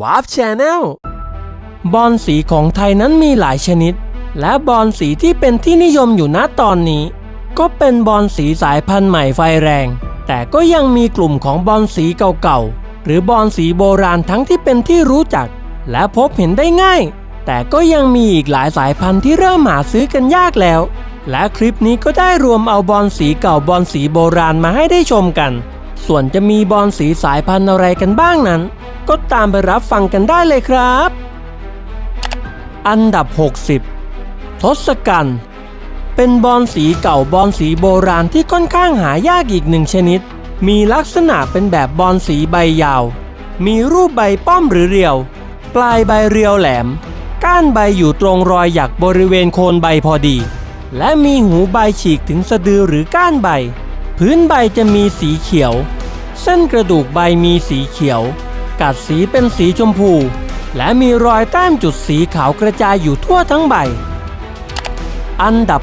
วาร์ฟแชนแนลบอลสีของไทยนั้นมีหลายชนิด และบอลสีที่เป็นที่นิยมอยู่ณตอนนี้ ก็เป็นบอลสีสายพันธุ์ใหม่ไฟแรง แต่ก็ยังมีกลุ่มของบอลสีเก่าๆ หรือบอลสีโบราณทั้งที่เป็นที่รู้จัก และพบเห็นได้ง่าย แต่ก็ยังมีอีกหลายสายพันธุ์ที่เริ่มหาซื้อกันยากแล้ว และคลิปนี้ก็ได้รวมเอาบอลสีเก่าบอลสีโบราณมาให้ได้ชมกัน ส่วนจะมีบอลสีสายพันธุ์อะไรกันบ้างนั้น ก็ตามไปรับฟังกันได้เลยครับ อันดับ 60 ทศกัณฐ์เป็นบอลสีเก่าบอลสีโบราณที่ค่อนข้างหายากอีกหนึ่งชนิด มีลักษณะเป็นแบบบอลสีใบยาว มีรูปใบป้อมหรือเรียว ปลายใบเรียวแหลม ก้านใบอยู่ตรงรอยหยักบริเวณโคนใบพอดี และมีหูใบฉีกถึงสะดือหรือก้านใบ พื้นใบจะมีสีเขียว เส้นกระดูกใบมีสีเขียว กัดสีเป็นสีชมพู และมีรอยแต้มจุดสีขาวกระจายอยู่ทั่วทั้งใบ อันดับ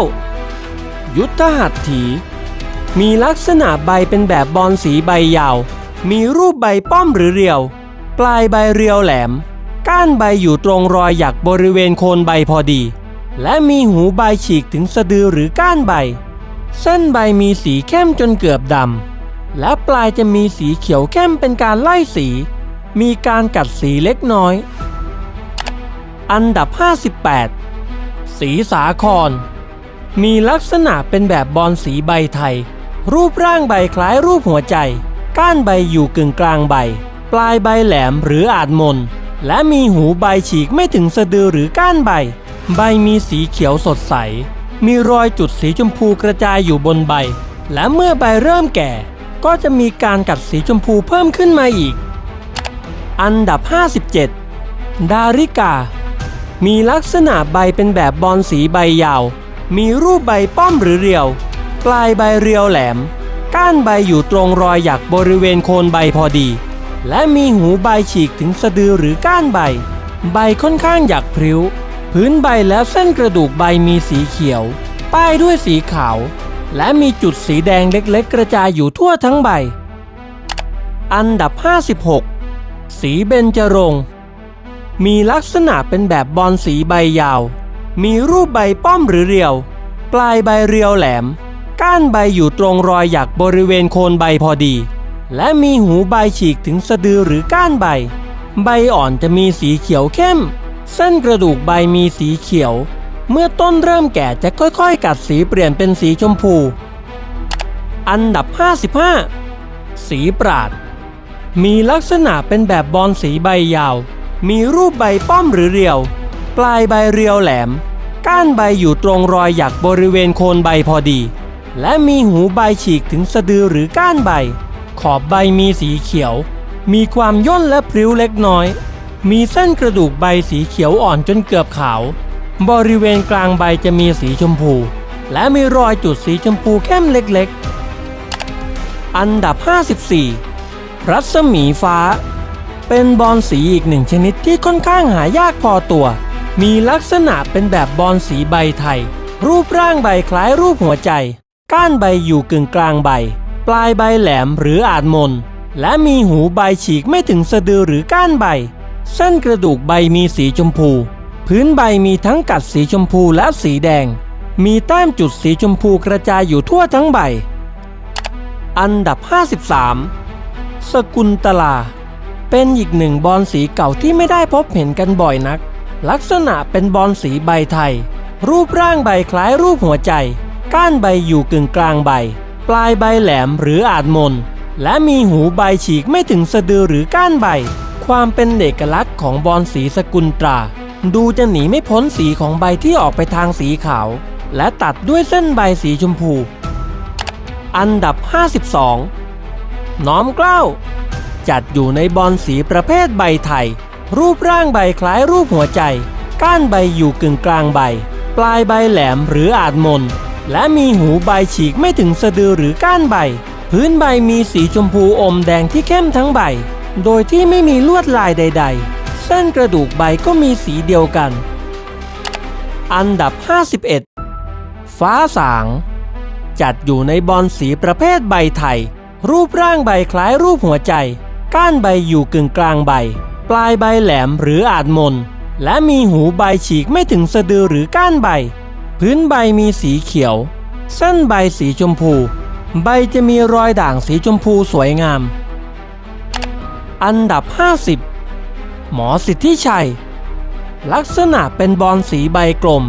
59 ยุทธหัตถี มีลักษณะใบเป็นแบบบอลสีใบยาว มีรูปใบป้อมหรือเรียว ปลายใบเรียวแหลม ก้านใบอยู่ตรงรอยหยักบริเวณโคนใบพอดี และมีหูใบฉีกถึงสะดือหรือก้านใบ เส้นใบมีสีเข้มจนเกือบดำ และปลายจะมีสีเขียวเข้มเป็นการไล่สี มีการกัดสีเล็กน้อย อันดับ 58 สีสาคร มีลักษณะเป็นแบบบอลสีใบไทย รูปร่างใบคล้ายรูปหัวใจ ก้านใบอยู่กึ่งกลางใบ ปลายใบแหลมหรืออาจมน และมีหูใบฉีกไม่ถึงสะดือหรือก้านใบ ใบมีสีเขียวสดใส มีรอยจุดสีชมพูกระจายอยู่บนใบ และเมื่อใบเริ่มแก่ ก็จะมีการกัดสีชมพูเพิ่มขึ้นมาอีก อันดับ 57 ดาริกา มีลักษณะใบเป็นแบบบอลสีใบยาว มีรูปใบป้อมหรือเรียว ปลายใบเรียวแหลม ก้านใบอยู่ตรงรอยหยักบริเวณโคนใบพอดี และมีหูใบฉีกถึงสะดือหรือก้านใบ ใบค่อนข้างหยักพริ้ว พื้นใบและเส้นกระดูกใบมีสีเขียว ป้ายด้วยสีขาว และมีจุดสีแดงเล็กๆ กระจายอยู่ทั่วทั้งใบ อันดับ 56 สีเบญจรงค์มีลักษณะเป็นแบบบอลสีใบยาว มีรูปใบป้อมหรือเรียว ปลายใบเรียวแหลม ก้านใบอยู่ตรงรอยหยักบริเวณโคนใบพอดี และมีหูใบฉีกถึงสะดือหรือก้านใบ ใบอ่อนจะมีสีเขียวเข้ม เส้นกระดูกใบมีสีเขียว เมื่อต้นเริ่มแก่จะค่อยๆ กัดสีเปลี่ยนเป็นสีชมพู อันดับ 55 สีปราด มีลักษณะเป็นแบบบอลสีใบยาว มีรูปใบป้อมหรือเรียว ปลายใบเรียวแหลม ก้านใบอยู่ตรงรอยหยักบริเวณโคนใบพอดี และมีหูใบฉีกถึงสะดือหรือก้านใบ ขอบใบมีสีเขียว มีความย่นและพริ้วเล็กน้อย มีเส้นกระดูกใบสีเขียวอ่อนจนเกือบขาว บริเวณกลางใบจะมีสีชมพู และมีรอยจุดสีชมพูเข้มเล็กๆ อันดับ 54 รัศมีฟ้า เป็นบอลสีอีกหนึ่งชนิดที่ค่อนข้างหายากพอตัว มีลักษณะเป็นแบบบอลสีใบไทย รูปร่างใบคล้ายรูปหัวใจ ก้านใบอยู่กึ่งกลางใบ ปลายใบแหลมหรืออาจมน และมีหูใบฉีกไม่ถึงสะดือหรือก้านใบ เส้นกระดูกใบมีสีชมพู พื้นใบมีทั้งกัดสีชมพูและสีแดง มีแต้มจุดสีชมพูกระจายอยู่ทั่วทั้งใบ อันดับ 53 สกุลตลา เป็นอีกหนึ่งบอลสีเก่าที่ไม่ได้พบเห็นกันบ่อยนัก ลักษณะเป็นบอลสีใบไทย รูปร่างใบคล้ายรูปหัวใจ ก้านใบอยู่กึ่งกลางใบ ปลายใบแหลมหรืออาจมน และมีหูใบฉีกไม่ถึงสะดือหรือก้านใบ ความเป็นเอกลักษณ์ของบอลสีสกุลตรา ดูจะหนีไม่พ้นสีของใบที่ออกไปทางสีขาว และตัดด้วยเส้นใบสีชมพู อันดับ 52 น้อมเกล้า จัดอยู่ในบอลสีประเภทใบไทย รูปร่างใบคล้ายรูปหัวใจ ก้านใบอยู่กึ่งกลางใบ ปลายใบแหลมหรืออาจมน และมีหูใบฉีกไม่ถึงสะดือหรือก้านใบ พื้นใบมีสีชมพูอมแดงที่เข้มทั้งใบ โดยที่ไม่มีลวดลายใด ๆ เส้นกระดูกใบก็มีสีเดียวกัน อันดับ 51 ฟ้าสาง จัดอยู่ในบอลสีประเภทใบไทย รูปร่างใบคล้ายรูปหัวใจ ก้านใบอยู่กึ่งกลางใบ ปลายใบแหลมหรืออาจมน และมีหูใบฉีกไม่ถึงสะดือหรือก้านใบ พื้นใบมีสีเขียว เส้นใบสีชมพู ใบจะมีรอยด่างสีชมพูสวยงาม อันดับ 50 หมอสิทธิชัย ลักษณะเป็นบอลสีใบกลม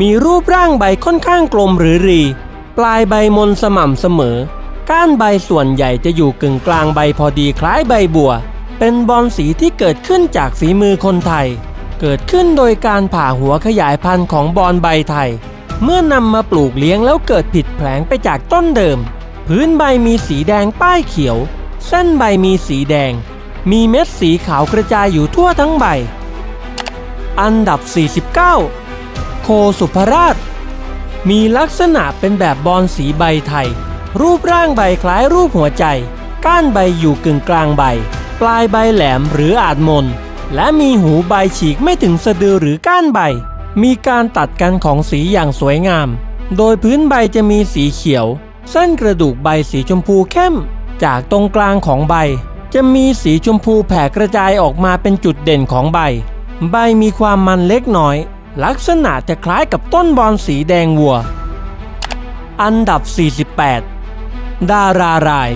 มีรูปร่างใบค่อนข้างกลมหรือรี ปลายใบมนสม่ำเสมอ ก้านใบส่วนใหญ่จะอยู่กึ่งกลางใบพอดีคล้ายใบบัว เป็นบอลสีที่เกิดขึ้นจากฝีมือคนไทย เกิดขึ้นโดยการผ่าหัวขยายพันธุ์ของบอลใบไทย เมื่อนำมาปลูกเลี้ยงแล้วเกิดผิดแผลงไปจากต้นเดิม พื้นใบมีสีแดงป้ายเขียว เส้นใบมีสีแดง มีเม็ดสีขาวกระจายอยู่ทั่วทั้งใบ อันดับ 49 โคสุภราช มีลักษณะเป็นแบบบอลสีใบไทย รูปร่างใบคล้ายรูปหัวใจ ก้านใบอยู่กึ่งกลางใบ ปลายใบแหลมหรืออาจมน และมีหูใบฉีกไม่ถึงสะดือหรือก้านใบ มีการตัดกันของสีอย่างสวยงาม โดยพื้นใบจะมีสีเขียว เส้นกระดูกใบสีชมพูเข้ม จากตรงกลางของใบ จะมีสีชมพูแผ่กระจายออกมาเป็นจุดเด่นของใบ ใบมีความมันเล็กน้อย ลักษณะจะคล้ายกับต้นบอนสีแดงวัว อันดับ 48 ดาราราย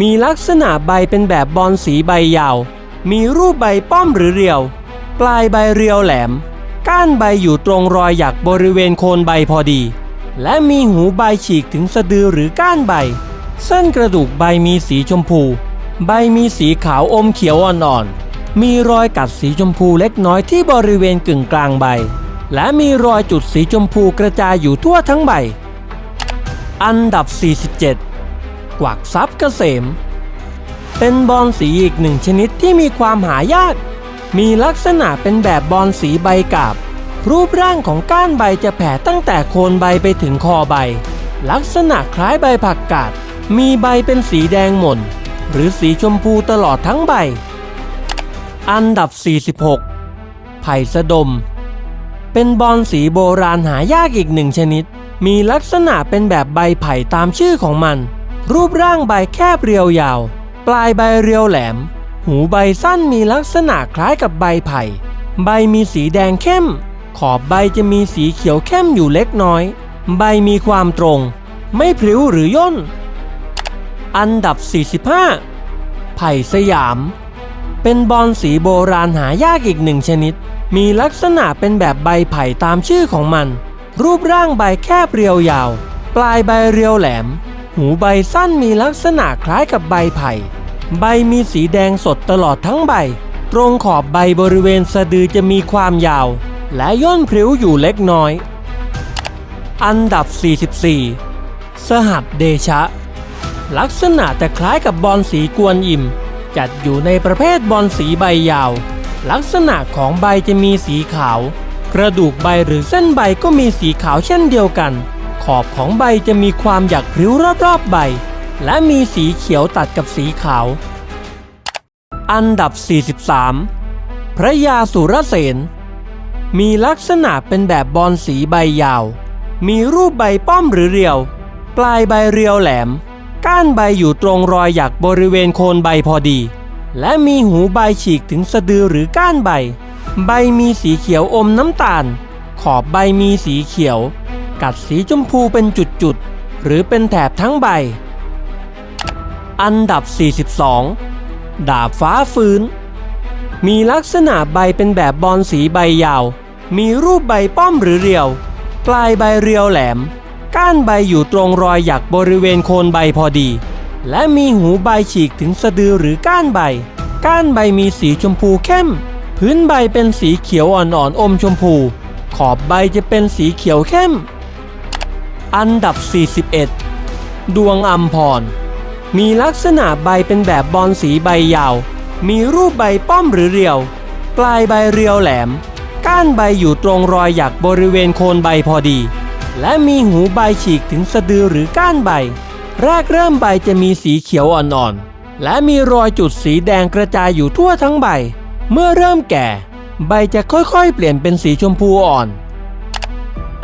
มีลักษณะใบเป็นแบบบอนสีใบยาว มีรูปใบป้อมหรือเรียว ปลายใบเรียวแหลม ก้านใบอยู่ตรงรอยหยักบริเวณโคนใบพอดี และมีหูใบฉีกถึงสะดือหรือก้านใบ เส้นกระดูกใบมีสีชมพู ใบมีสีขาวอมเขียวอ่อนๆ มีรอยกัดสีชมพูเล็กน้อยที่บริเวณกึ่งกลางใบ และมีรอยจุดสีชมพูกระจายอยู่ทั่วทั้งใบ อันดับ 47 กวักทรัพย์เกษม เป็นบอลสีอีกหนึ่งชนิดที่มีความหายาก มีลักษณะเป็นแบบบอลสีใบกาบ รูปร่างของก้านใบจะแผ่ตั้งแต่โคนใบไปถึงคอใบ ลักษณะคล้ายใบผักกาดมีใบเป็นสีแดงหม่น หรือสีชมพูตลอดทั้งใบ อันดับ 46 ไผ่สะดม เป็นบอลสีโบราณหายากอีกหนึ่งชนิด มีลักษณะเป็นแบบใบไผ่ตามชื่อของมัน รูปร่างใบแคบเรียวยาว ปลายใบเรียวแหลม หูใบสั้นมีลักษณะคล้ายกับใบไผ่ ใบมีสีแดงเข้ม ขอบใบจะมีสีเขียวเข้มอยู่เล็กน้อย ใบมีความตรง ไม่พริ้วหรือย่น อันดับ 45 ไผ่สยาม เป็นบอลสีโบราณหายากอีกหนึ่งชนิด มีลักษณะเป็นแบบใบไผ่ตามชื่อของมัน รูปร่างใบแคบเรียวยาว ปลายใบเรียวแหลม หูใบสั้นมีลักษณะคล้ายกับใบไผ่ ใบมีสีแดงสดตลอดทั้งใบ ตรงขอบใบบริเวณสะดือจะมีความยาว และย่นพริ้วอยู่เล็กน้อย อันดับ 44 สหัสเดชะ ลักษณะจะคล้ายกับบอลสีกวนอิ่ม จัดอยู่ในประเภทบอลสีใบยาว ลักษณะของใบจะมีสีขาว กระดูกใบหรือเส้นใบก็มีสีขาวเช่นเดียวกัน ขอบของใบจะมีความหยักพริ้วรอบๆใบ และมีสีเขียวตัดกับสีขาว อันดับ 43 พระยาสุรเสนมีลักษณะเป็นแบบบอลสีใบยาว มีรูปใบป้อมหรือเรียว ปลายใบเรียวแหลม ก้านใบอยู่ตรงรอยหยักบริเวณโคนใบพอดี และมีหูใบฉีกถึงสะดือหรือก้านใบ ใบมีสีเขียวอมน้ำตาล ขอบใบมีสีเขียว กัดสีชมพูเป็นจุดๆ หรือเป็นแถบทั้งใบ อันดับ 42 ดาบฟ้าฟื้น มีลักษณะใบเป็นแบบบอลสีใบยาว มีรูปใบป้อมหรือเรียว ปลายใบเรียวแหลม ก้านใบอยู่ตรงรอยหยักบริเวณโคนใบพอดี และมีหูใบฉีกถึงสะดือหรือก้านใบ ก้านใบมีสีชมพูเข้ม พื้นใบเป็นสีเขียวอ่อนๆอมชมพู ขอบใบจะเป็นสีเขียวเข้ม อันดับ 41 ดวงอัมพร มีลักษณะใบเป็นแบบบอลสีใบยาว มีรูปใบป้อมหรือเรียว ปลายใบเรียวแหลม ก้านใบอยู่ตรงรอยหยักบริเวณโคนใบพอดี และมีหูใบฉีกถึงสะดือหรือก้านใบ แรกเริ่มใบจะมีสีเขียวอ่อนๆ และมีรอยจุดสีแดงกระจายอยู่ทั่วทั้งใบ เมื่อเริ่มแก่ ใบจะค่อยๆ เปลี่ยนเป็นสีชมพูอ่อน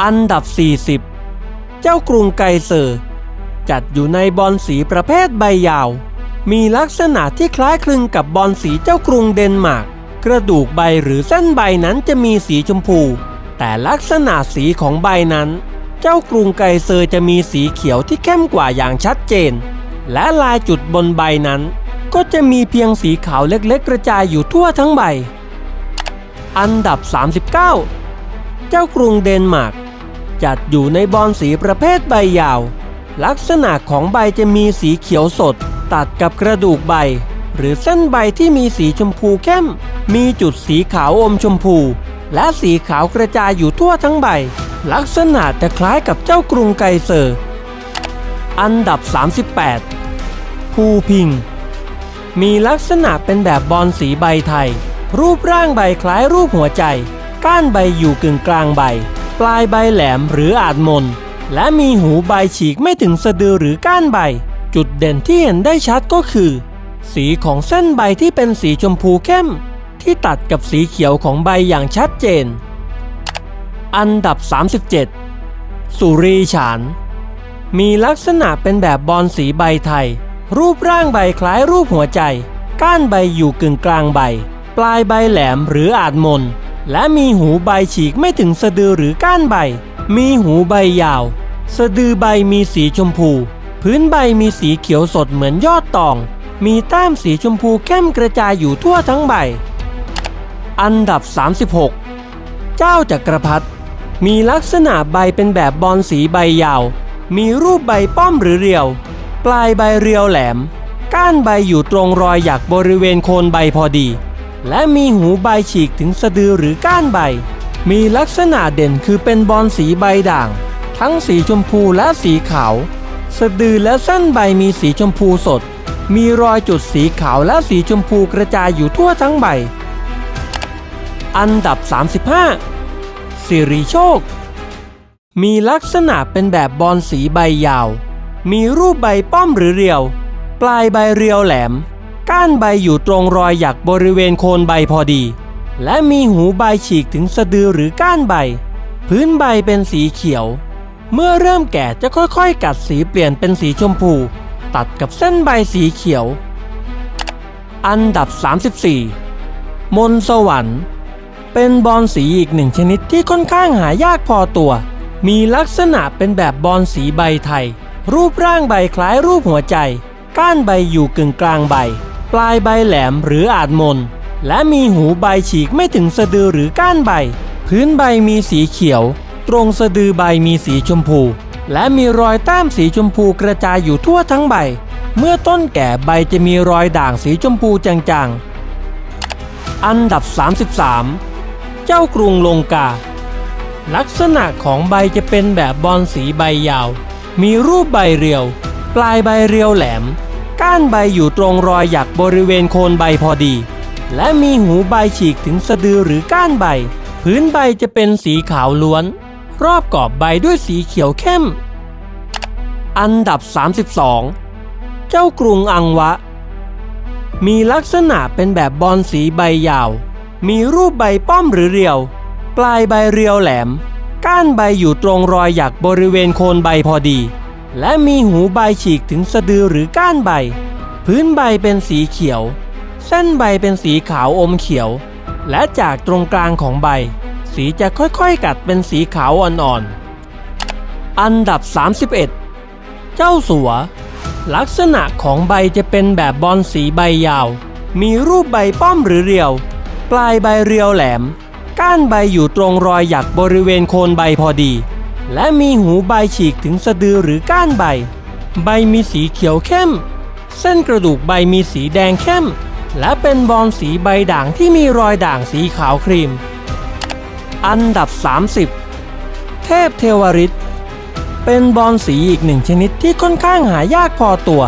อันดับ 40 เจ้ากรุงไกเซอร์จัดอยู่ในบอลสีประเภทใบยาว มีลักษณะที่คล้ายคลึงกับบอลสีเจ้ากรุงเดนมาร์ก กระดูกใบหรือเส้นใบนั้นจะมีสีชมพู แต่ลักษณะสีของใบนั้น เจ้ากรุงไกเซอร์จะมีสีเขียวที่เข้มกว่าอย่างชัดเจน และลายจุดบนใบนั้น ก็จะมีเพียงสีขาวเล็กๆ กระจายอยู่ทั่วทั้งใบ อันดับ 39 เจ้ากรุงเดนมาร์กจัดอยู่ในบอนสีประเภทใบยาว ลักษณะของใบจะมีสีเขียวสด ตัดกับกระดูกใบ หรือเส้นใบที่มีสีชมพูเข้ม มีจุดสีขาวอมชมพู และสีขาวกระจายอยู่ทั่วทั้งใบ ลักษณะจะคล้ายกับเจ้ากรุงไกเซอร์ อันดับ 38 ภูพิง มีลักษณะเป็นแบบบอนสีใบไทย รูปร่างใบคล้ายรูปหัวใจ ก้านใบอยู่กึ่งกลางใบ ปลายใบแหลมหรืออาจมน และมีหูใบฉีกไม่ถึงสะดือหรือก้านใบ จุดเด่นที่เห็นได้ชัดก็คือ สีของเส้นใบที่เป็นสีชมพูเข้ม ที่ตัดกับสีเขียวของใบอย่างชัดเจน อันดับ 37 สุรีฉาน มีลักษณะเป็นแบบบอนสีใบไทย รูปร่างใบคล้ายรูปหัวใจ ก้านใบอยู่กึ่งกลางใบ ปลายใบแหลมหรืออาจมน และมีหูใบฉีกไม่ถึงสะดือหรือก้านใบ มีหูใบยาว สะดือใบมีสีชมพู พื้นใบมีสีเขียวสดเหมือนยอดตอง มีแต้มสีชมพูเข้มกระจายอยู่ทั่วทั้งใบ อันดับ 36 เจ้าจักรพรรดิ มีลักษณะใบเป็นแบบบอนสีใบยาว มีรูปใบป้อมหรือเรียว ปลายใบเรียวแหลม ก้านใบอยู่ตรงรอยหยักบริเวณโคนใบพอดี และมีหูใบฉีกถึงสะดือหรือก้านใบ มีลักษณะเด่นคือเป็นบอนสีใบด่าง ทั้งสีชมพูและสีขาว สะดือและเส้นใบมีสีชมพูสด มีรอยจุดสีขาวและสีชมพูกระจายอยู่ทั่วทั้งใบ อันดับ 35 สิริโชค มีลักษณะเป็นแบบบอนสีใบยาว มีรูปใบป้อมหรือเรียว ปลายใบเรียวแหลม ก้านใบอยู่ตรงรอยหยักบริเวณโคนใบพอดี และมีหูใบฉีกถึงสะดือหรือก้านใบ พื้นใบเป็นสีเขียว เมื่อเริ่มแก่จะค่อยๆ กัดสีเปลี่ยนเป็นสีชมพู ตัดกับเส้นใบสีเขียว อันดับ 34 มนสวรรค์ เป็นบอนสีอีกหนึ่งชนิดที่ค่อนข้างหายากพอตัว มีลักษณะเป็นแบบบอนสีใบไทย รูปร่างใบคล้ายรูปหัวใจ ก้านใบอยู่กึ่งกลางใบ ปลายใบแหลมหรืออาจมน และมีหูใบฉีกไม่ถึงสะดือหรือก้านใบ พื้นใบมีสีเขียว ตรงสะดือใบมีสีชมพู และมีรอยแต้มสีชมพูกระจายอยู่ทั่วทั้งใบ เมื่อต้นแก่ใบจะมีรอยด่างสีชมพูจางๆอันดับ 33 เจ้ากรุงลงกา ลักษณะของใบจะเป็นแบบบอนสีใบยาว มีรูปใบเรียว ปลายใบเรียวแหลม ก้านใบอยู่ตรงรอยหยักบริเวณโคนใบพอดี และมีหูใบฉีกถึงสะดือหรือก้านใบ พื้นใบจะเป็นสีขาวล้วน รอบกอบใบด้วยสีเขียวเข้ม อันดับ 32 เจ้ากรุงอังวะ มีลักษณะเป็นแบบบอนสีใบยาว มีรูปใบป้อมหรือเรียว ปลายใบเรียวแหลม ก้านใบอยู่ตรงรอยหยักบริเวณโคนใบพอดี และมีหูใบฉีกถึงสะดือหรือก้านใบ พื้นใบเป็นสีเขียว เส้นใบเป็นสีขาวอมเขียว และจากตรงกลางของใบ สีจะค่อยๆกัดเป็นสีขาวอ่อนๆ อันดับ 31 เจ้าสัว ลักษณะของใบจะเป็นแบบบอนสีใบยาว มีรูปใบป้อมหรือเรียว ปลายใบเรียวแหลม ก้านใบอยู่ตรงรอยหยักบริเวณโคนใบพอดี และมีหูใบฉีกถึงสะดือหรือก้านใบ ใบมีสีเขียวเข้ม เส้นกระดูกใบมีสีแดงเข้ม และเป็นบอนสีใบด่างที่มีรอยด่างสีขาวครีม อันดับ 30 เทพเทวริตเป็นบอนสีอีกหนึ่งชนิดที่ค่อนข้างหายากพอตัว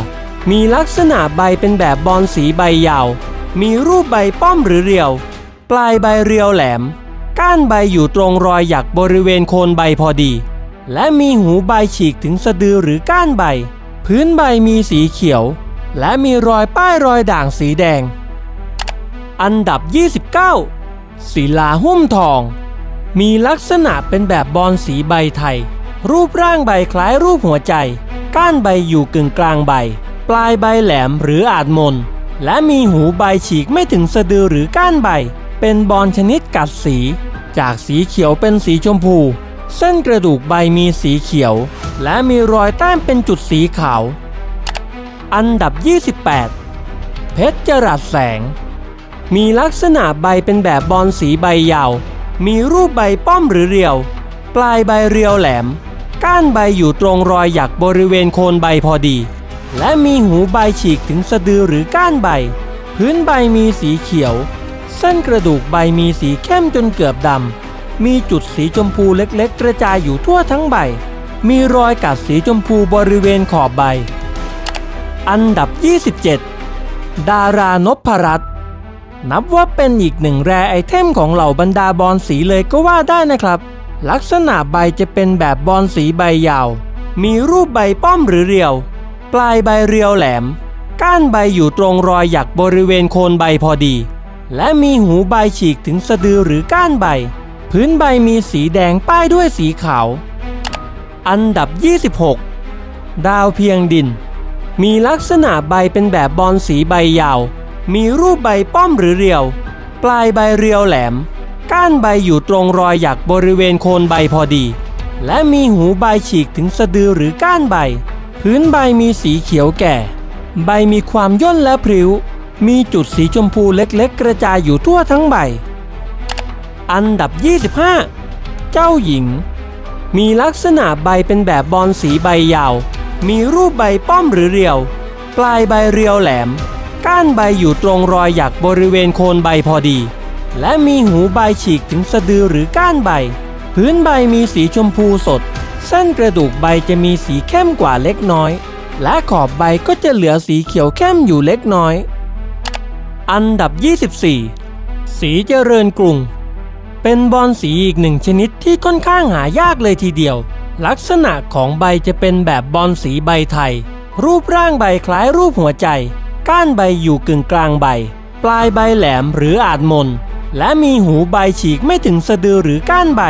มีลักษณะใบเป็นแบบบอนสีใบยาว มีรูปใบป้อมหรือเรียว ปลายใบเรียวแหลม ก้านใบอยู่ตรงรอยหยักบริเวณโคนใบพอดี และมีหูใบฉีกถึงสะดือหรือก้านใบ พื้นใบมีสีเขียว และมีรอยป้ายรอยด่างสีแดง อันดับ 29ศิลาหุ้มทอง มีลักษณะเป็นแบบบอนสีใบไทย รูปร่างใบคล้ายรูปหัวใจ ก้านใบอยู่กึ่งกลางใบ ปลายใบแหลมหรืออาจมน และมีหูใบฉีกไม่ถึงสะดือหรือก้านใบ เป็นบอนชนิดกัดสี จากสีเขียวเป็นสีชมพู เส้นกระดูกใบมีสีเขียว และมีรอยแต้มเป็นจุดสีขาว อันดับ 28 เพชรจรัสแสง มีลักษณะใบเป็นแบบบอนสีใบยาว มีรูปใบป้อมหรือเรียว ปลายใบเรียวแหลม ก้านใบอยู่ตรงรอยหยักบริเวณโคนใบพอดี และมีหูใบฉีกถึงสะดือหรือก้านใบ พื้นใบมีสีเขียว เส้นกระดูกใบมีสีเข้มจนเกือบดำ มีจุดสีชมพูเล็กๆ กระจายอยู่ทั่วทั้งใบ มีรอยกัดสีชมพูบริเวณขอบใบ อันดับ 27 ดารานพรัตน์นับว่าเป็นอีกหนึ่งแรไอเทมของเหล่าบรรดาบอลสีเลยก็ว่าได้นะครับ ลักษณะใบจะเป็นแบบบอลสีใบยาว มีรูปใบป้อมหรือเรียว ปลายใบเรียวแหลม ก้านใบอยู่ตรงรอยหยักบริเวณโคนใบพอดี และมีหูใบฉีกถึงสะดือหรือก้านใบ พื้นใบมีสีแดงป้ายด้วยสีขาว อันดับ 26 ดาวเพียงดิน มีลักษณะใบเป็นแบบบอลสีใบยาว มีรูปใบป้อมหรือเรียว ปลายใบเรียวแหลม ก้านใบอยู่ตรงรอยหยักบริเวณโคนใบพอดี และมีหูใบฉีกถึงสะดือหรือก้านใบ พื้นใบมีสีเขียวแก่ ใบมีความย่นและพริ้ว มีจุดสีชมพูเล็กๆ กระจายอยู่ทั่วทั้งใบ อันดับ 25 เจ้าหญิง มีลักษณะใบเป็นแบบบอลสีใบยาว มีรูปใบป้อมหรือเรียว ปลายใบเรียวแหลม ก้านใบอยู่ตรงรอยหยักบริเวณโคนใบพอดี และมีหูใบฉีกถึงสะดือหรือก้านใบ พื้นใบมีสีชมพูสด ส้นกระดูกใบจะมีสีเข้มกว่าเล็กน้อย และขอบใบก็จะเหลือสีเขียวเข้มอยู่เล็กน้อย อันดับ 24 สีเจริญกรุง เป็นบอลสีอีกหนึ่งชนิดที่ค่อนข้างหายากเลยทีเดียว ลักษณะของใบจะเป็นแบบบอลสีใบไทย รูปร่างใบคล้ายรูปหัวใจ ก้านใบอยู่กึ่งกลางใบ ปลายใบแหลมหรืออาจมน และมีหูใบฉีกไม่ถึงสะดือหรือก้านใบ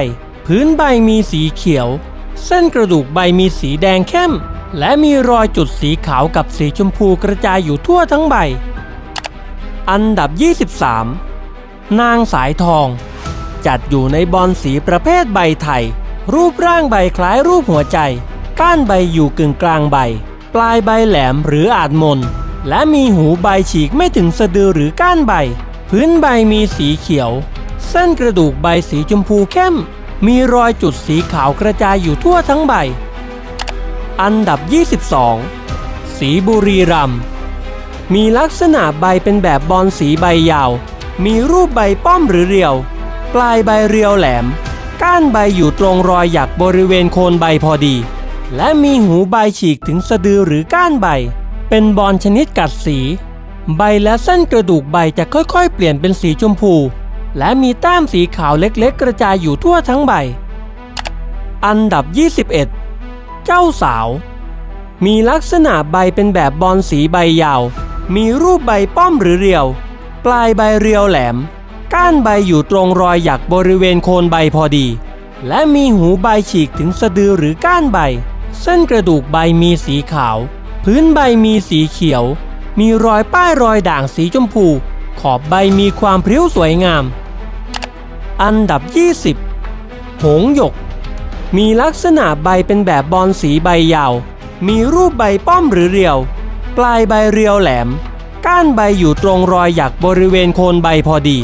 พื้นใบมีสีเขียว เส้นกระดูกใบมีสีแดงเข้ม และมีรอยจุดสีขาวกับสีชมพูกระจายอยู่ทั่วทั้งใบ อันดับ 23 นางสายทอง จัดอยู่ในบอลสีประเภทใบไทย รูปร่างใบคล้ายรูปหัวใจ ก้านใบอยู่กึ่งกลางใบ ปลายใบแหลมหรืออาจมน และมีหูใบฉีกไม่ถึงสะดือหรือก้านใบ พื้นใบมีสีเขียว เส้นกระดูกใบสีชมพูเข้ม มีรอยจุดสีขาวกระจายอยู่ทั่วทั้งใบ อันดับ 22 สีบุรีรัมมีลักษณะใบเป็นแบบบอลสีใบยาว มีรูปใบป้อมหรือเรียว ปลายใบเรียวแหลม ก้านใบอยู่ตรงรอยหยักบริเวณโคนใบพอดี และมีหูใบฉีกถึงสะดือหรือก้านใบ เป็นบอลชนิดกัดสี ใบและเส้นกระดูกใบจะค่อยๆ เปลี่ยนเป็นสีชมพู และมีแต้มสีขาวเล็กๆ กระจายอยู่ทั่วทั้งใบ อันดับ 21 เจ้าสาว มีลักษณะใบเป็นแบบบอลสีใบยาว มีรูปใบป้อมหรือเรียว ปลายใบเรียวแหลม ก้านใบอยู่ตรงรอยหยักบริเวณโคนใบพอดี และมีหูใบฉีกถึงสะดือหรือก้านใบ เส้นกระดูกใบมีสีขาว พื้นใบมีสีเขียว มีรอยป้ายรอยด่างสีชมพู ขอบใบมีความพริ้วสวยงาม อันดับ 20 หงหยก มีลักษณะใบเป็นแบบบอลสีใบยาว มีรูปใบป้อมหรือเรียว ปลายใบเรียวแหลม ก้านใบอยู่ตรงรอยหยักบริเวณโคนใบพอดี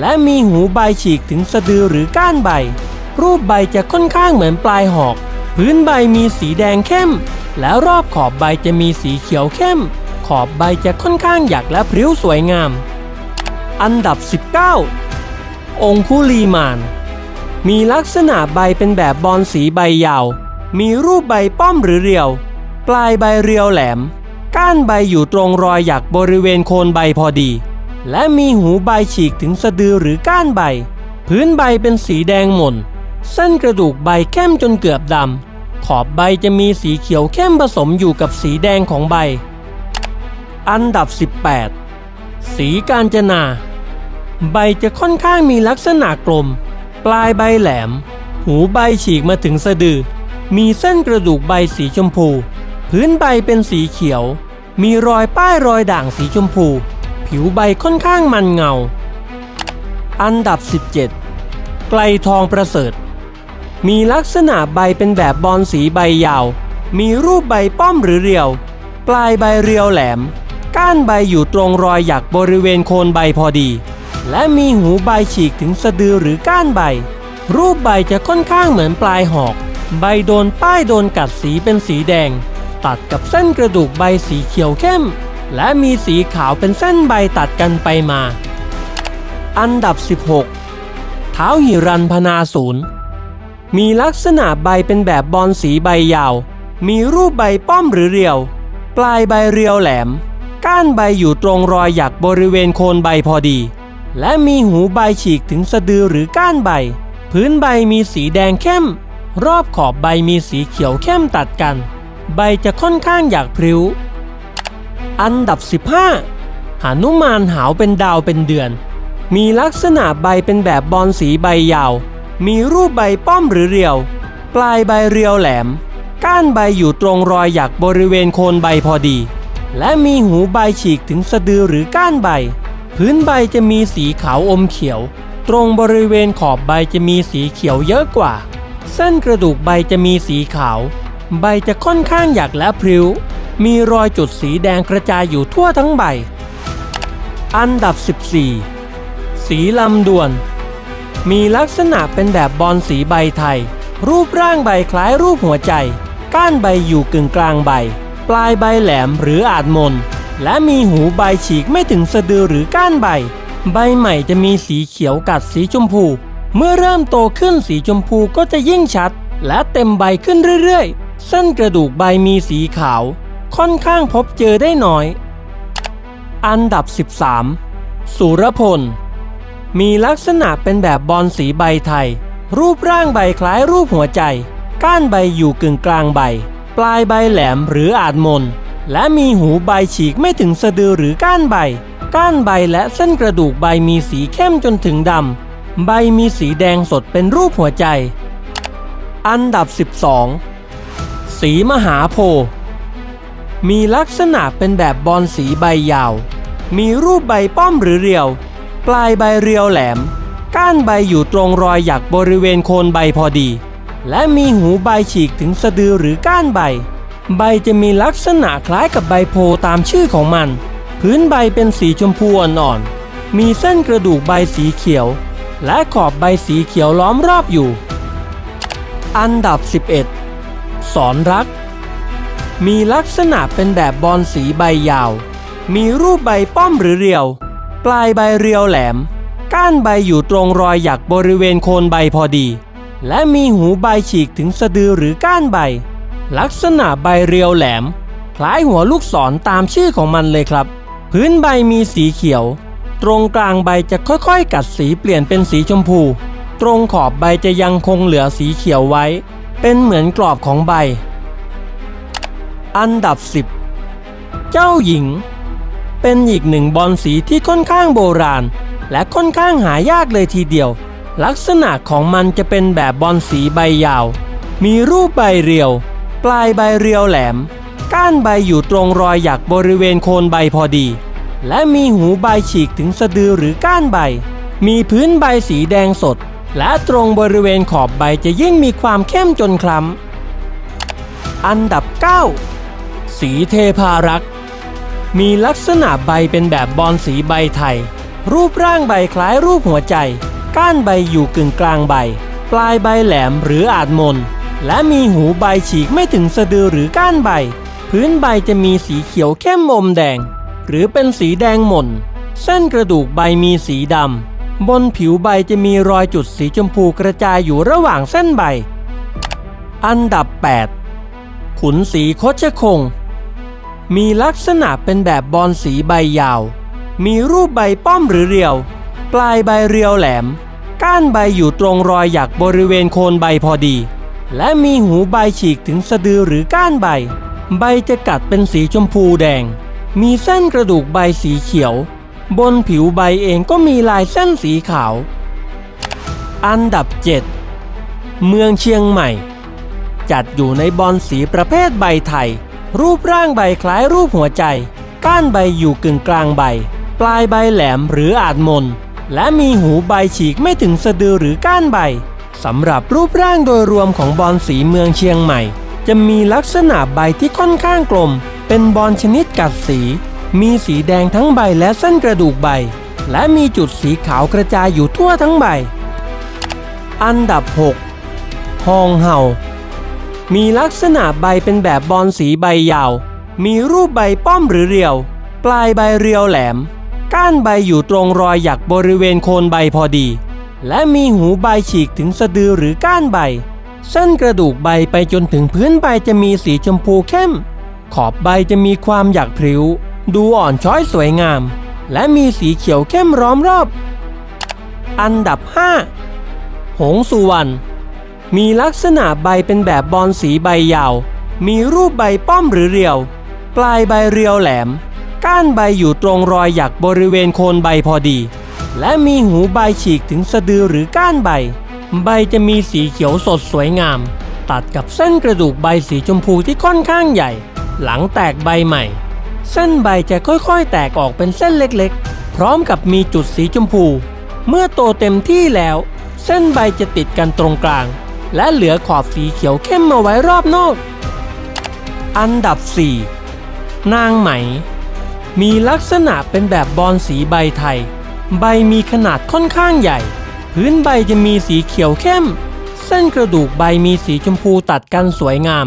และมีหูใบฉีกถึงสะดือหรือก้านใบ รูปใบจะค่อนข้างเหมือนปลายหอก พื้นใบมีสีแดงเข้ม และรอบขอบใบจะมีสีเขียวเข้ม ขอบใบจะค่อนข้างหยักและพริ้วสวยงาม อันดับ 19 องคุลีมาน มีลักษณะใบเป็นแบบบอลสีใบยาว มีรูปใบป้อมหรือเรียว ปลายใบเรียวแหลม ก้านใบอยู่ตรงรอยหยักบริเวณโคนใบพอดี และมีหูใบฉีกถึงสะดือหรือก้านใบ พื้นใบเป็นสีแดงหม่น เส้นกระดูกใบเข้มจนเกือบดำ ขอบใบจะมีสีเขียวเข้มผสมอยู่กับสีแดงของใบ อันดับ 18 สีกาญจนา ใบจะค่อนข้างมีลักษณะกลม ปลายใบแหลม หูใบฉีกมาถึงสะดือ มีเส้นกระดูกใบสีชมพู พื้นใบเป็นสีเขียว มีรอยป้ายรอยด่างสีชมพู ผิวใบค่อนข้างมันเงา อันดับ 17 ไกลทองประเสริฐ มีลักษณะใบเป็นแบบบอลสีใบยาว มีรูปใบป้อมหรือเรียว ปลายใบเรียวแหลม ก้านใบอยู่ตรงรอยหยักบริเวณโคนใบพอดี และมีหูใบฉีกถึงสะดือหรือก้านใบ รูปใบจะค่อนข้างเหมือนปลายหอก ใบโดนป้ายโดนกัดสีเป็นสีแดง ตัดกับเส้นกระดูกใบสีเขียวเข้ม และมีสีขาวเป็นเส้นใบตัดกันไปมา อันดับ 16 เท้าหิรันพนาศูนย์มีลักษณะใบเป็นแบบบอลสีใบยาว มีรูปใบป้อมหรือเรียว ปลายใบเรียวแหลม ก้านใบอยู่ตรงรอยหยักบริเวณโคนใบพอดี และมีหูใบฉีกถึงสะดือหรือก้านใบ พื้นใบมีสีแดงเข้ม รอบขอบใบมีสีเขียวเข้มตัดกัน ใบจะค่อนข้างหยากพริ้ว อันดับ 15หานุมานหาวเป็นดาวเป็นเดือน มีลักษณะใบเป็นแบบบอลสีใบยาว มีรูปใบป้อมหรือเรียว ปลายใบเรียวแหลม ก้านใบอยู่ตรงรอยหยักบริเวณโคนใบพอดี และมีหูใบฉีกถึงสะดือหรือก้านใบ พื้นใบจะมีสีขาวอมเขียว ตรงบริเวณขอบใบจะมีสีเขียวเยอะกว่า เส้นกระดูกใบจะมีสีขาว ใบจะค่อนข้างหยักและพริ้ว มีรอยจุดสีแดงกระจายอยู่ทั่วทั้งใบ อันดับ 14 สีลำดวน มีลักษณะเป็นแบบบอลสีใบไทย รูปร่างใบคล้ายรูปหัวใจ ก้านใบอยู่กึ่งกลางใบ ปลายใบแหลมหรืออาจมน และมีหูใบฉีกไม่ถึงสะดือหรือก้านใบ ใบใหม่จะมีสีเขียวกัดสีชมพู เมื่อเริ่มโตขึ้นสีชมพูก็จะยิ่งชัด และเต็มใบขึ้นเรื่อยๆ เส้นกระดูกใบมีสีขาว ค่อนข้างพบเจอได้น้อย อันดับ 13 สุรพล มีลักษณะเป็นแบบบอลสีใบไทย รูปร่างใบคล้ายรูปหัวใจ ก้านใบอยู่กึ่งกลางใบ ปลายใบแหลมหรืออาจมน และมีหูใบฉีกไม่ถึงสะดือหรือก้านใบ ก้านใบและเส้นกระดูกใบมีสีเข้มจนถึงดำ ใบมีสีแดงสดเป็นรูปหัวใจ อันดับ 12 สีมหาโพธิ์มีลักษณะเป็นแบบบอลสีใบยาว มีรูปใบป้อมหรือเรียว ปลายใบเรียวแหลม ก้านใบอยู่ตรงรอยหยักบริเวณโคนใบพอดี และมีหูใบฉีกถึงสะดือหรือก้านใบ ใบจะมีลักษณะคล้ายกับใบโพตามชื่อของมัน พื้นใบเป็นสีชมพูอ่อนๆ มีเส้นกระดูกใบสีเขียว และขอบใบสีเขียวล้อมรอบอยู่ อันดับ 11 สอนรัก มีลักษณะเป็นแบบบอลสีใบยาว มีรูปใบป้อมหรือเรียว ปลายใบเรียวแหลม ก้านใบอยู่ตรงรอยหยักบริเวณโคนใบพอดี และมีหูใบฉีกถึงสะดือหรือก้านใบ ลักษณะใบเรียวแหลม คล้ายหัวลูกศรตามชื่อของมันเลยครับ พื้นใบมีสีเขียว ตรงกลางใบจะค่อยๆ กัดสีเปลี่ยนเป็นสีชมพู ตรงขอบใบจะยังคงเหลือสีเขียวไว้ เป็นเหมือนกรอบของใบ อันดับ 10 เจ้าหญิง เป็นอีกหนึ่งบอลสีที่ค่อนข้างโบราณ และค่อนข้างหายากเลยทีเดียว ลักษณะของมันจะเป็นแบบบอลสีใบยาว มีรูปใบเรียว ปลายใบเรียวแหลม ก้านใบอยู่ตรงรอยหยักบริเวณโคนใบพอดี และมีหูใบฉีกถึงสะดือหรือก้านใบ มีพื้นใบสีแดงสด และตรงบริเวณขอบใบจะยิ่งมีความเข้มจนคล้ำ อันดับ 9 สีเทพารักษ์มีลักษณะใบเป็นแบบบอลสีใบไทย รูปร่างใบคล้ายรูปหัวใจ ก้านใบอยู่กึ่งกลางใบ ปลายใบแหลมหรืออาจมน และมีหูใบฉีกไม่ถึงสะดือหรือก้านใบ พื้นใบจะมีสีเขียวเข้มอมแดง หรือเป็นสีแดงหม่น เส้นกระดูกใบมีสีดำ บนผิวใบจะมีรอยจุดสีชมพูกระจายอยู่ระหว่างเส้นใบ อันดับ 8 ขุนสีโคชคง มีลักษณะเป็นแบบบอลสีใบยาว มีรูปใบป้อมหรือเรียว ปลายใบเรียวแหลม ก้านใบอยู่ตรงรอยหยักบริเวณโคนใบพอดี และมีหูใบฉีกถึงสะดือหรือก้านใบ ใบจะกัดเป็นสีชมพูแดง มีเส้นกระดูกใบสีเขียว บนผิวใบเองก็มีลายเส้นสีขาว อันดับ 7 เมืองเชียงใหม่ จัดอยู่ในบอลสีประเภทใบไทย รูปร่างใบคล้ายรูปหัวใจ ก้านใบอยู่กึ่งกลางใบ ปลายใบแหลมหรืออาจมน และมีหูใบฉีกไม่ถึงสะดือหรือก้านใบ สำหรับรูปร่างโดยรวมของบอนสีเมืองเชียงใหม่ จะมีลักษณะใบที่ค่อนข้างกลม เป็นบอนชนิดกัดสี มีสีแดงทั้งใบและเส้นกระดูกใบ และมีจุดสีขาวกระจายอยู่ทั่วทั้งใบ อันดับ6ฮองเห่า มีลักษณะใบเป็นแบบบอนสีใบยาว มีรูปใบป้อมหรือเรียว ปลายใบเรียวแหลม ก้านใบอยู่ตรงรอยหยักบริเวณโคนใบพอดี และมีหูใบฉีกถึงสะดือหรือก้านใบ เส้นกระดูกใบไปจนถึงพื้นใบจะมีสีชมพูเข้ม ขอบใบจะมีความหยักพริ้ว ดูอ่อนช้อยสวยงาม และมีสีเขียวเข้มล้อมรอบ อันดับ 5 หงสุวรรณมีลักษณะใบเป็นแบบบอนสีใบยาว มีรูปใบป้อมหรือเรียว ปลายใบเรียวแหลม ก้านใบอยู่ตรงรอยหยักบริเวณโคนใบพอดี และมีหูใบฉีกถึงสะดือหรือก้านใบ ใบจะมีสีเขียวสดสวยงาม ตัดกับเส้นกระดูกใบสีชมพูที่ค่อนข้างใหญ่ หลังแตกใบใหม่ เส้นใบจะค่อยๆ แตกออกเป็นเส้นเล็กๆ พร้อมกับมีจุดสีชมพู เมื่อโตเต็มที่แล้ว เส้นใบจะติดกันตรงกลาง และเหลือขอบสีเขียวเข้มมาไว้รอบนอก อันดับ 4 นางไหม มีลักษณะเป็นแบบบอนสีใบไทย ใบมีขนาดค่อนข้างใหญ่ พื้นใบจะมีสีเขียวเข้ม เส้นกระดูกใบมีสีชมพูตัดกันสวยงาม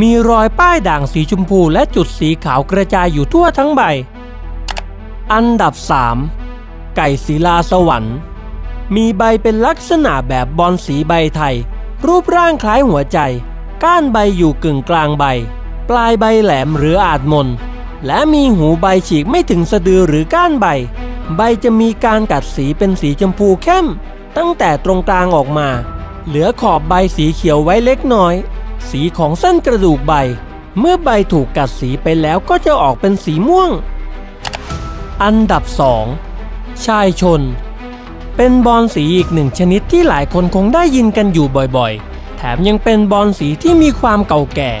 มีรอยป้ายด่างสีชมพูและจุดสีขาวกระจายอยู่ทั่วทั้งใบ อันดับ 3 ไก่ศิลาสวรรค์ มีใบเป็นลักษณะแบบบอนสีใบไทย รูปร่างคล้ายหัวใจ ก้านใบอยู่กึ่งกลางใบ ปลายใบแหลมหรืออาจมน และมีหูใบฉีกไม่ถึงสะดือหรือก้านใบ ใบจะมีการกัดสีเป็นสีชมพูเข้ม ตั้งแต่ตรงกลางออกมา เหลือขอบใบสีเขียวไว้เล็กน้อย สีของเส้นกระดูกใบ เมื่อใบถูกกัดสีไปแล้วก็จะออกเป็นสีม่วง อันดับ 2 ชายชน เป็นบอลสีอีกหนึ่งชนิดที่หลายคนคงได้ยินกันอยู่บ่อยๆ แถมยังเป็นบอลสีที่มีความเก่าแก่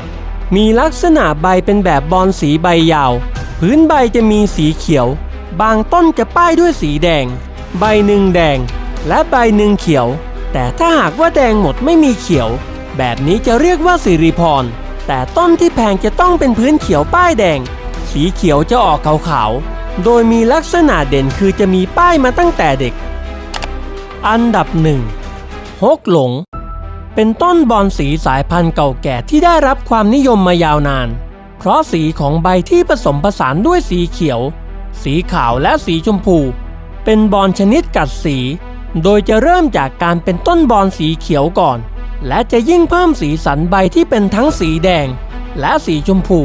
มีลักษณะใบเป็นแบบบอลสีใบยาว พื้นใบจะมีสีเขียว บางต้นจะป้ายด้วยสีแดง ใบหนึ่งแดง และใบหนึ่งเขียว แต่ถ้าหากว่าแดงหมดไม่มีเขียว แบบนี้จะเรียกว่าสิริพร แต่ต้นที่แพงจะต้องเป็นพื้นเขียวป้ายแดง สีเขียวจะออกขาวๆ โดยมีลักษณะเด่นคือจะมีป้ายมาตั้งแต่เด็ก อันดับหนึ่งฮกหลง เป็นต้นบอนสีสายพันธุ์เก่าแก่ที่ได้รับความนิยมมายาวนาน เพราะสีของใบที่ผสมผสานด้วยสีเขียว สีขาวและสีชมพู เป็นบอลชนิดกัดสี โดยจะเริ่มจากการเป็นต้นบอลสีเขียวก่อน และจะยิ่งเพิ่มสีสันใบที่เป็นทั้งสีแดง และสีชมพู